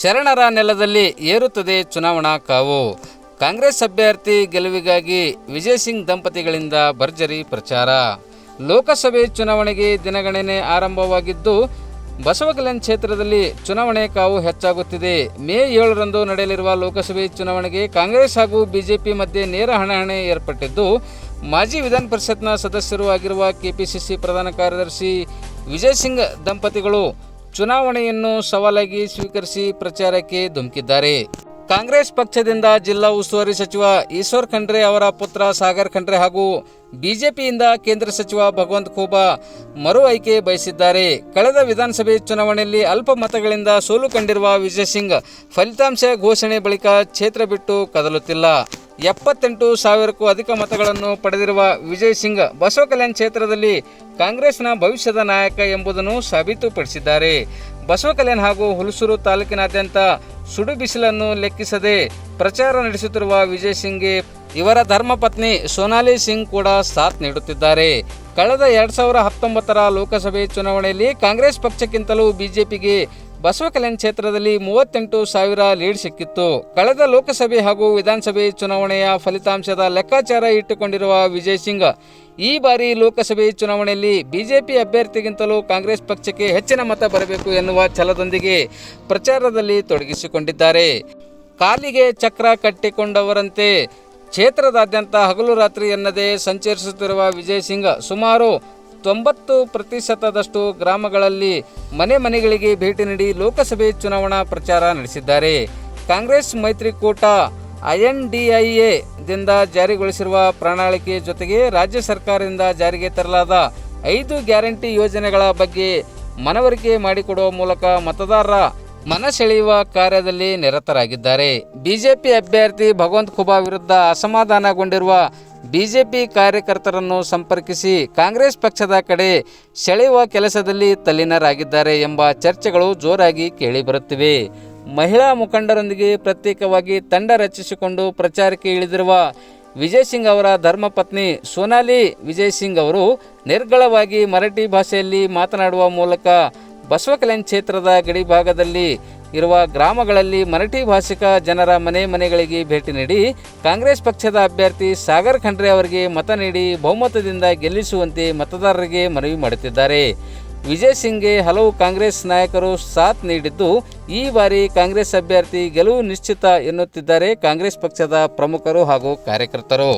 ಶರಣರ ನೆಲದಲ್ಲಿ ಏರುತ್ತದೆ ಚುನಾವಣಾ ಕಾವು. ಕಾಂಗ್ರೆಸ್ ಅಭ್ಯರ್ಥಿ ಗೆಲುವಿಗಾಗಿ ವಿಜಯ್ ಸಿಂಗ್ ದಂಪತಿಗಳಿಂದ ಭರ್ಜರಿ ಪ್ರಚಾರ. ಲೋಕಸಭೆ ಚುನಾವಣೆಗೆ ದಿನಗಣನೆ ಆರಂಭವಾಗಿದ್ದು, ಬಸವಕಲ್ಯಾಣ್ ಕ್ಷೇತ್ರದಲ್ಲಿ ಚುನಾವಣೆ ಕಾವು ಹೆಚ್ಚಾಗುತ್ತಿದೆ. ಮೇ ಏಳರಂದು ನಡೆಯಲಿರುವ ಲೋಕಸಭೆ ಚುನಾವಣೆಗೆ ಕಾಂಗ್ರೆಸ್ ಹಾಗೂ ಬಿಜೆಪಿ ಮಧ್ಯೆ ನೇರ ಹಣಾಹಣಿ ಏರ್ಪಟ್ಟಿದ್ದು, ಮಾಜಿ ವಿಧಾನ ಪರಿಷತ್ನ ಸದಸ್ಯರು ಆಗಿರುವ ಕೆಪಿಸಿಸಿ ಪ್ರಧಾನ ಕಾರ್ಯದರ್ಶಿ ವಿಜಯ್ ಸಿಂಗ್ ದಂಪತಿಗಳು ಚುನಾವಣೆಯನ್ನು ಸವಾಲಾಗಿ ಸ್ವೀಕರಿಸಿ ಪ್ರಚಾರಕ್ಕೆ ಧುಮುಕಿದ್ದಾರೆ. ಕಾಂಗ್ರೆಸ್ ಪಕ್ಷದಿಂದ ಜಿಲ್ಲಾ ಉಸ್ತುವಾರಿ ಸಚಿವ ಈಶ್ವರ್ ಖಂಡ್ರೆ ಅವರ ಪುತ್ರ ಸಾಗರ್ ಖಂಡ್ರೆ ಹಾಗೂ ಬಿಜೆಪಿಯಿಂದ ಕೇಂದ್ರ ಸಚಿವ ಭಗವಂತ್ ಖೂಬಾ ಮರು ಆಯ್ಕೆ ಬಯಸಿದ್ದಾರೆ. ಕಳೆದ ವಿಧಾನಸಭೆ ಚುನಾವಣೆಯಲ್ಲಿ ಅಲ್ಪ ಮತಗಳಿಂದ ಸೋಲು ಕಂಡಿರುವ ವಿಜಯ್ ಸಿಂಗ್ ಫಲಿತಾಂಶ ಘೋಷಣೆ ಬಳಿಕ ಕ್ಷೇತ್ರ ಬಿಟ್ಟು ಕದಲುತ್ತಿಲ್ಲ. ಎಪ್ಪತ್ತೆಂಟು ಸಾವಿರಕ್ಕೂ ಅಧಿಕ ಮತಗಳನ್ನು ಪಡೆದಿರುವ ವಿಜಯ್ ಸಿಂಗ್ ಬಸವ ಕಲ್ಯಾಣ್ ಕ್ಷೇತ್ರದಲ್ಲಿ ಕಾಂಗ್ರೆಸ್ನ ಭವಿಷ್ಯದ ನಾಯಕ ಎಂಬುದನ್ನು ಸಾಬೀತುಪಡಿಸಿದ್ದಾರೆ. ಬಸವ ಕಲ್ಯಾಣ್ ಹಾಗೂ ಹುಲಸೂರು ತಾಲೂಕಿನಾದ್ಯಂತ ಸುಡು ಬಿಸಿಲನ್ನು ಲೆಕ್ಕಿಸದೆ ಪ್ರಚಾರ ನಡೆಸುತ್ತಿರುವ ವಿಜಯ್ ಸಿಂಗ್ಗೆ ಇವರ ಧರ್ಮಪತ್ನಿ ಸೋನಾಲಿ ಸಿಂಗ್ ಕೂಡ ಸಾಥ್ ನೀಡುತ್ತಿದ್ದಾರೆ. ಕಳೆದ ಎರಡು ಸಾವಿರ ಹತ್ತೊಂಬತ್ತರ ಲೋಕಸಭೆ ಚುನಾವಣೆಯಲ್ಲಿ ಕಾಂಗ್ರೆಸ್ ಪಕ್ಷಕ್ಕಿಂತಲೂ ಬಿಜೆಪಿಗೆ ಬಸವ ಕಲ್ಯಾಣ ಕ್ಷೇತ್ರದಲ್ಲಿ ಮೂವತ್ತೆಂಟು ಸಾವಿರ ಲೀಡ್ ಸಿಕ್ಕಿತ್ತು. ಕಳೆದ ಲೋಕಸಭೆ ಹಾಗೂ ವಿಧಾನಸಭೆ ಚುನಾವಣೆಯ ಫಲಿತಾಂಶದ ಲೆಕ್ಕಾಚಾರ ಇಟ್ಟುಕೊಂಡಿರುವ ವಿಜಯ್ ಸಿಂಗ್, ಈ ಬಾರಿ ಲೋಕಸಭೆ ಚುನಾವಣೆಯಲ್ಲಿ ಬಿಜೆಪಿ ಅಭ್ಯರ್ಥಿಗಿಂತಲೂ ಕಾಂಗ್ರೆಸ್ ಪಕ್ಷಕ್ಕೆ ಹೆಚ್ಚಿನ ಮತ ಬರಬೇಕು ಎನ್ನುವ ಛಲದೊಂದಿಗೆ ಪ್ರಚಾರದಲ್ಲಿ ತೊಡಗಿಸಿಕೊಂಡಿದ್ದಾರೆ. ಕಾಲಿಗೆ ಚಕ್ರ ಕಟ್ಟಿಕೊಂಡವರಂತೆ ಕ್ಷೇತ್ರದಾದ್ಯಂತ ಹಗಲು ರಾತ್ರಿ ಎನ್ನದೇ ಸಂಚರಿಸುತ್ತಿರುವ ವಿಜಯ್ ಸಿಂಗ್ ಸುಮಾರು ತೊಂಬತ್ತು ಪ್ರತಿಶತದಷ್ಟು ಗ್ರಾಮಗಳಲ್ಲಿ ಮನೆ ಮನೆಗಳಿಗೆ ಭೇಟಿ ನೀಡಿ ಲೋಕಸಭೆ ಚುನಾವಣಾ ಪ್ರಚಾರ ನಡೆಸಿದ್ದಾರೆ. ಕಾಂಗ್ರೆಸ್ ಮೈತ್ರಿಕೂಟ ಐಎನ್ ದಿಂದ ಜಾರಿಗೊಳಿಸಿರುವ ಪ್ರಣಾಳಿಕೆ ಜೊತೆಗೆ ರಾಜ್ಯ ಸರ್ಕಾರದಿಂದ ಜಾರಿಗೆ ತರಲಾದ ಐದು ಗ್ಯಾರಂಟಿ ಯೋಜನೆಗಳ ಬಗ್ಗೆ ಮನವರಿಕೆ ಮಾಡಿಕೊಡುವ ಮೂಲಕ ಮತದಾರರ ಮನ ಸೆಳೆಯುವ ಕಾರ್ಯದಲ್ಲಿ ನಿರತರಾಗಿದ್ದಾರೆ. ಬಿಜೆಪಿ ಅಭ್ಯರ್ಥಿ ಭಗವಂತ್ ಖುಬಾ ವಿರುದ್ಧ ಅಸಮಾಧಾನಗೊಂಡಿರುವ ಬಿಜೆಪಿ ಕಾರ್ಯಕರ್ತರನ್ನು ಸಂಪರ್ಕಿಸಿ ಕಾಂಗ್ರೆಸ್ ಪಕ್ಷದ ಕಡೆ ಸೆಳೆಯುವ ಕೆಲಸದಲ್ಲಿ ತಲ್ಲೀನರಾಗಿದ್ದಾರೆ ಎಂಬ ಚರ್ಚೆಗಳು ಜೋರಾಗಿ ಕೇಳಿಬರುತ್ತಿವೆ. ಮಹಿಳಾ ಮುಖಂಡರೊಂದಿಗೆ ಪ್ರತ್ಯೇಕವಾಗಿ ತಂಡ ರಚಿಸಿಕೊಂಡು ಪ್ರಚಾರಕ್ಕೆ ಇಳಿದಿರುವ ವಿಜಯ್ ಸಿಂಗ್ ಅವರ ಧರ್ಮಪತ್ನಿ ಸೋನಾಲಿ ವಿಜಯ್ ಸಿಂಗ್ ಅವರು ನಿರ್ಗಳವಾಗಿ ಮರಾಠಿ ಭಾಷೆಯಲ್ಲಿ ಮಾತನಾಡುವ ಮೂಲಕ ಬಸವಕಲ್ಯಾಣ ಕ್ಷೇತ್ರದ ಗಡಿ ಭಾಗದಲ್ಲಿ ಇರುವ ಗ್ರಾಮಗಳಲ್ಲಿ ಮರಾಠಿ ಭಾಷಿಕ ಜನರ ಮನೆ ಮನೆಗಳಿಗೆ ಭೇಟಿ ನೀಡಿ ಕಾಂಗ್ರೆಸ್ ಪಕ್ಷದ ಅಭ್ಯರ್ಥಿ ಸಾಗರ್ ಖಂಡ್ರೆ ಅವರಿಗೆ ಮತ ನೀಡಿ ಬಹುಮತದಿಂದ ಗೆಲ್ಲಿಸುವಂತೆ ಮತದಾರರಿಗೆ ಮನವಿ ಮಾಡುತ್ತಿದ್ದಾರೆ. ವಿಜಯ್ ಸಿಂಗ್ಗೆ ಹಲವು ಕಾಂಗ್ರೆಸ್ ನಾಯಕರು ಸಾಥ್ ನೀಡಿದ್ದು, ಈ ಬಾರಿ ಕಾಂಗ್ರೆಸ್ ಅಭ್ಯರ್ಥಿ ಗೆಲುವು ನಿಶ್ಚಿತ ಎನ್ನುತ್ತಿದ್ದಾರೆ ಕಾಂಗ್ರೆಸ್ ಪಕ್ಷದ ಪ್ರಮುಖರು ಹಾಗೂ ಕಾರ್ಯಕರ್ತರು.